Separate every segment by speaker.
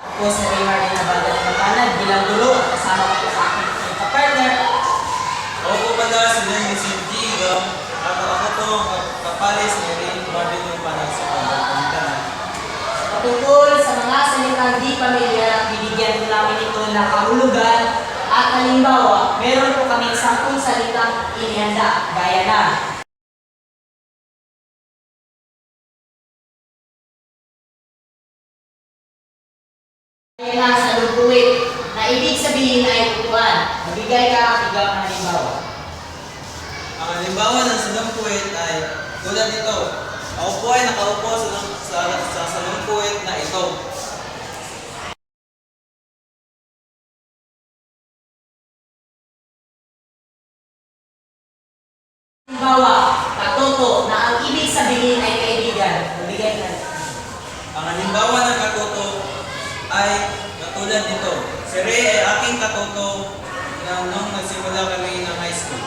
Speaker 1: Ako si Raymar din na bagal ng kanan bilang dulo at kasama ko sa aking mga kapartner.
Speaker 2: Ako po pala si Lenny Sintigo at ako po kapalis ni Ray Martin yung panag sa pagkakuntahan.
Speaker 1: Patungkol sa mga salitang di pamilyar, bibigyan ko namin ito ng kahulugan at halimbawa, meron po kaming sampung salitang inihanda, gaya na Gaya na sa lugbuwit, na ibig sabihin ay upuan. Magbigay ka, ikaw ng halimbawa.
Speaker 2: Ang halimbawa ng salungkuit ay tulad nito. Ako po ay nakaupo sa, sa, sa salungkuit na ito.
Speaker 1: Halimbawa, katoto na ang ibig sabihin ay kaibigan. Magbigay ka.
Speaker 2: Ang halimbawa ng katulad nito. Si Ray ay aking katuto na nung nagsimula kami ng high school.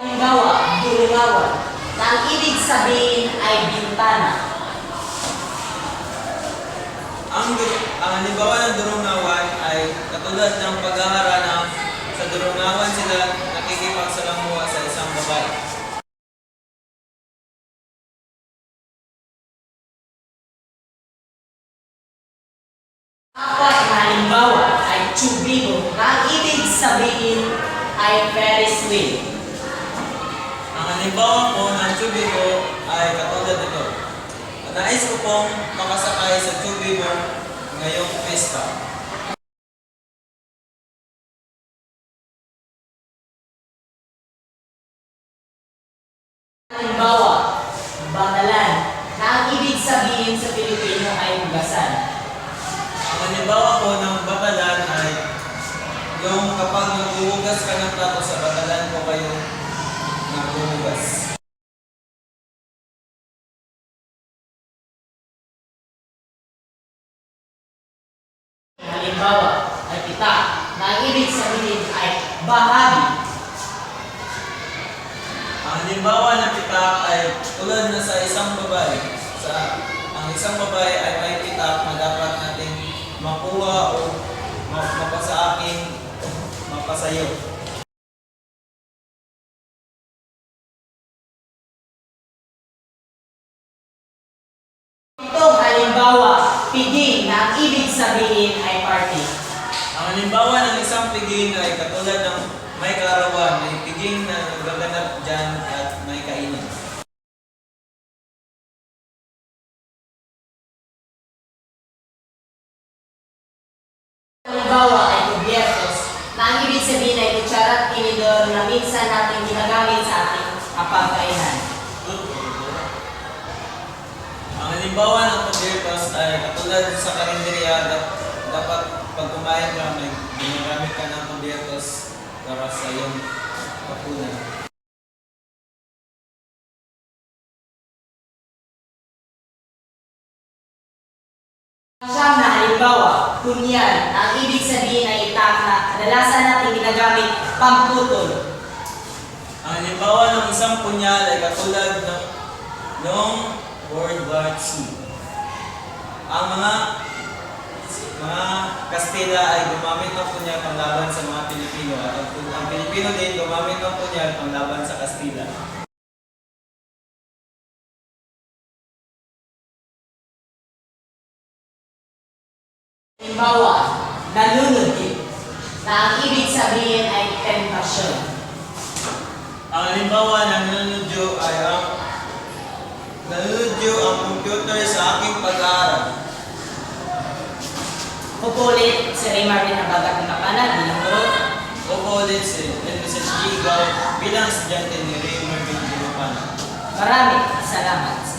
Speaker 1: Halimbawa, durungawan, na ang ibig sabihin ay bintana.
Speaker 2: Ang, ang halimbawa ng durungawan ay katulad ng pag-aaral sa durungawan sila
Speaker 1: Apat na halimbawa ay tubigo, na ang ibig sabihin ay Ferris wheel.
Speaker 2: Ang halimbawa po ng tubigo ay katulad nito. Nais ko pong makasakay sa tubigo ngayong pesta.
Speaker 1: Halimbawa, batalan, na ang ibig sabihin sa.
Speaker 2: Ang halimbawa po ng batalan ay yung kapag naghuhugas ka ng plato sa batalan po kayo naghuhugas.
Speaker 1: Halimbawa, ay pita, na ang ibig sabihin ay bahagi.
Speaker 2: Ang halimbawa ng pitak ay tulad na sa isang babae. Sa ang isang babae ay may mapasayo.
Speaker 1: Itong halimbawa, piging na ang ibig sabihin ay party.
Speaker 2: Ang halimbawa ng isang piging ay katulad ng may karawan, may piging na nagaganap dyan at may kainan.
Speaker 1: Halimbawa ay na ang ibig sabihin ay kutsara at tinidor na minsan natin ginagamit sa ating kapagkainan.
Speaker 2: Ang halimbawa ng pagdirtos ay katulad sa karinderya dap- dapat pag kumain ka may ginagamit ka ng pagdirtos para sa iyong kapunan.
Speaker 1: Siyam na halimbawa, kunyan, ang ibig sabihin ay na kadalasan natin ginagamit pamputol.
Speaker 2: Ang halimbawa ng isang punyal ay katulad ng noong World War II. Ang mga mga Kastila ay gumamit ng punyal panglaban sa mga Pilipino at ang, ang Pilipino din gumamit ng punyal panglaban sa Kastila.
Speaker 1: Halimbawa, nalunod din, na ang ibig sabihin ay temptasyon.
Speaker 2: Ang halimbawa ng nanunodyo ay ang nanunodyo ang computer sa aking pag-aaral.
Speaker 1: Pupulit si Raymar din na bagat ng kapanan bilang guro.
Speaker 2: Opo ulit si Vincent Gigaw bilang estudyante ni Raymond Villalopana.
Speaker 1: Maraming salamat